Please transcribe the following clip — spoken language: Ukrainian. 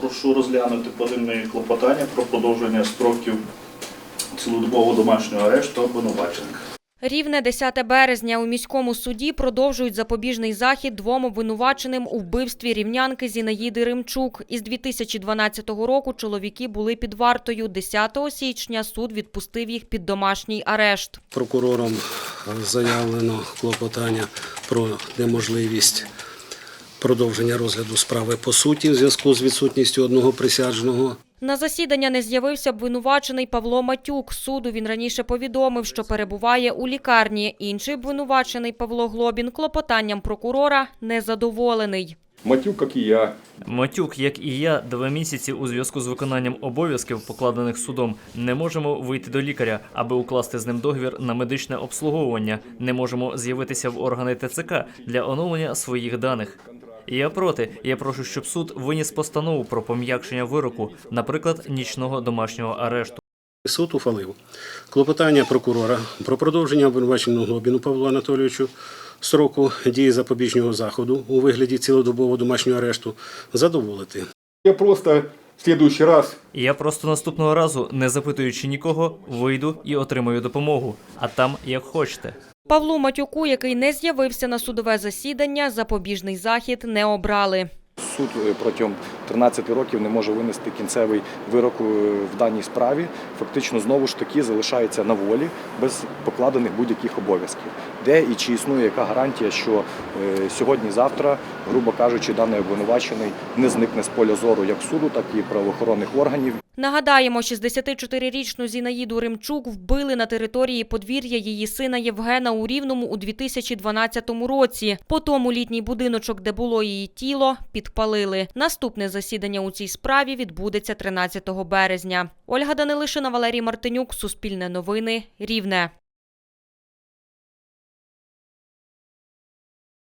Прошу розглянути подібне клопотання про продовження строків цілодобового домашнього арешту обвинувачених. Рівне 10 березня у міському суді продовжують запобіжний захід двом обвинуваченим у вбивстві рівнянки Зінаїди Римчук. Із 2012 року чоловіки були під вартою. 10 січня суд відпустив їх під домашній арешт. Прокурором заявлено клопотання про неможливість продовження розгляду справи по суті в зв'язку з відсутністю одного присядженого. На засідання не з'явився обвинувачений Павло Матюк. Суду він раніше повідомив, що перебуває у лікарні. Інший обвинувачений Павло Глобін клопотанням прокурора незадоволений. Матюк, как и я, Матюк, як і я, два місяці у зв'язку з виконанням обов'язків, покладених судом, не можемо вийти до лікаря, аби укласти з ним договір на медичне обслуговування. Не можемо з'явитися в органи ТЦК для оновлення своїх даних. Я проти. Я прошу, щоб суд виніс постанову про пом'якшення вироку, наприклад, нічного домашнього арешту. Суд ухвалив клопотання прокурора про продовження обвинуваченого Глобіну Павлу Анатолійовичу строку дії запобіжного заходу у вигляді цілодобового домашнього арешту задоволити. я просто в следующий раз Я просто наступного разу, не запитуючи нікого, вийду і отримаю допомогу. А там як хочете. Павлу Матюку, який не з'явився на судове засідання, запобіжний захід не обрали. Суд е, протягом 13 років не може винести кінцевий вирок е, в даній справі. Фактично знову ж таки залишається на волі без покладених будь-яких обов'язків. Де і чи існує яка гарантія, що е, сьогодні-завтра, грубо кажучи, даний обвинувачений не зникне з поля зору як суду, так і правоохоронних органів. Нагадаємо, 64-річну Зінаїду Римчук вбили на території подвір'я її сина Євгена у Рівному у 2012 році. Потім літній будиночок, де було її тіло, підпалили. Наступне засідання у цій справі відбудеться 13 березня. Ольга Данилишина, Валерій Мартинюк, Суспільне новини, Рівне.